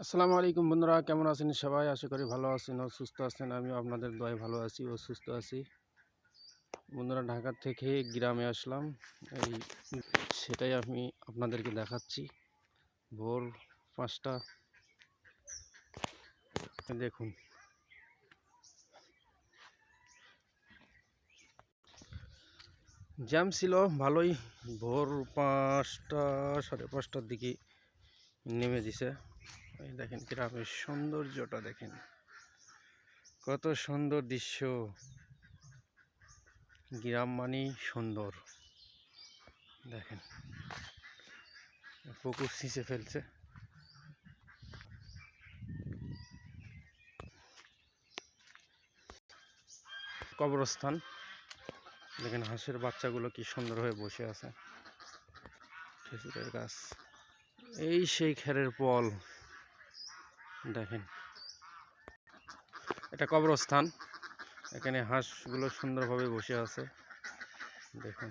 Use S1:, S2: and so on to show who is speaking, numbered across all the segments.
S1: আসসালামু আলাইকুম বন্ধুরা, কেমন আছেন সবাই? আশা করি ভালো আছেন ও সুস্থ আছেন। আমি আপনাদের দয় ভালো আছি ও সুস্থ আছি। বন্ধুরা, ঢাকা থেকে গ্রামে আসলাম। এই সেটাই আমি আপনাদেরকে দেখাচ্ছি। ভোর পাঁচটা। দেখুন। জ্যাম ছিল, ভালোই। ভোর পাঁচটা, সাড়ে পাঁচটার দিকে নেমে দিছে দেখেন গ্রামের সৌন্দর্যটা দেখেন। কত সুন্দর দৃশ্য। গ্রাম মানেই সুন্দর। দেখেন, পুকুর সিঁচে ফেলছে। কবরস্থান। দেখেন হাঁসের বাচ্চাগুলো কি সুন্দর হয়ে বসে আছে। খেজুরের গাছ। এই সেই খেরের পল। দেখেন। এটা কবরস্থান। এখানে হাঁসগুলো সুন্দরভাবে বসে আছে। দেখুন।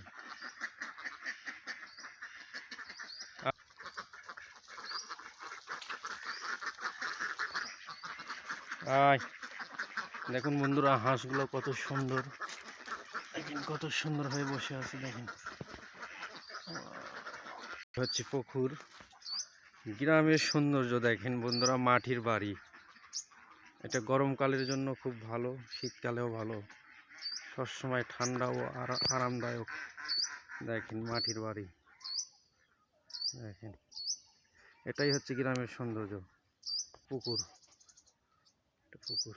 S1: দেখুন বন্ধুরা, হাঁসগুলো কত সুন্দর। কত সুন্দর হয়ে বসে আছে, দেখেন। হচ্ছে পুকুর। গ্রামের সৌন্দর্য দেখেন বন্ধুরা, মাটির বাড়ি। এটা গরমকালের জন্য খুব ভালো, শীতকালেও ভালো। সবসময় ঠান্ডা ও আরামদায়ক। দেখেন মাটির বাড়ি। দেখেন। এটাই হচ্ছে গ্রামের সৌন্দর্য। পুকুর। এটা পুকুর।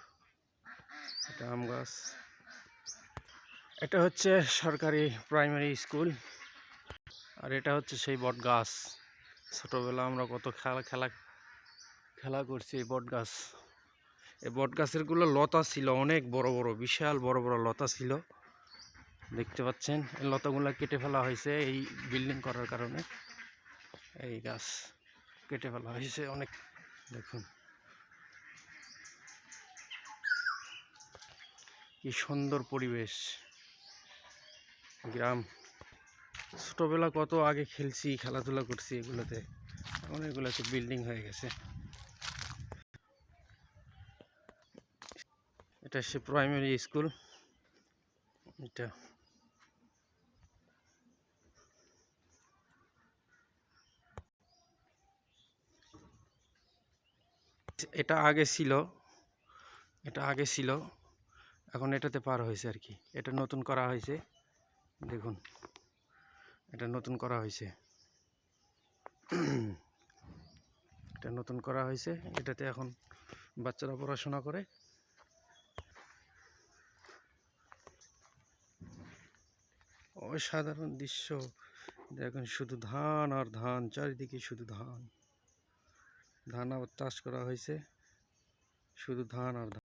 S1: এটা আম গাছ। এটা হচ্ছে সরকারি প্রাইমারি স্কুল। আর এটা হচ্ছে সেই বট গাছ ছোটোবেলা আমরা কত খেলা খেলা খেলা করছি এই বট গাছ। এই বট গাছেরগুলো লতা ছিল, অনেক বড় বড়, বিশাল বড় বড় লতা ছিল। দেখতে পাচ্ছেন, এই লতাগুলো কেটে ফেলা হয়েছে এই বিল্ডিং করার কারণে। এই গাছ কেটে ফেলা হয়েছে অনেক, দেখুন। কি সুন্দর পরিবেশ। গ্রাম। ছোটোবেলা কত আগে খেলছি, খেলাধুলা করছি এগুলোতে। এখন এগুলোতে বিল্ডিং হয়ে গেছে। এটা সে প্রাইমারি স্কুল এটা। এটা আগে ছিল। এটা আগে ছিল। এখন এটাতে পার হয়েছে আর কি। এটা নতুন করা হয়েছে। দেখুন। এটা নতুন করা হয়েছে। এটা নতুন করা হয়েছে। এটাতে এখন বাচ্চারা পড়াশোনা করে। অসাধারণ দৃশ্য। দেখুন, শুধু ধান আর ধান, চারিদিকে শুধু ধান। ধান আবার চাষ করা হয়েছে। শুধু ধান আর ধান।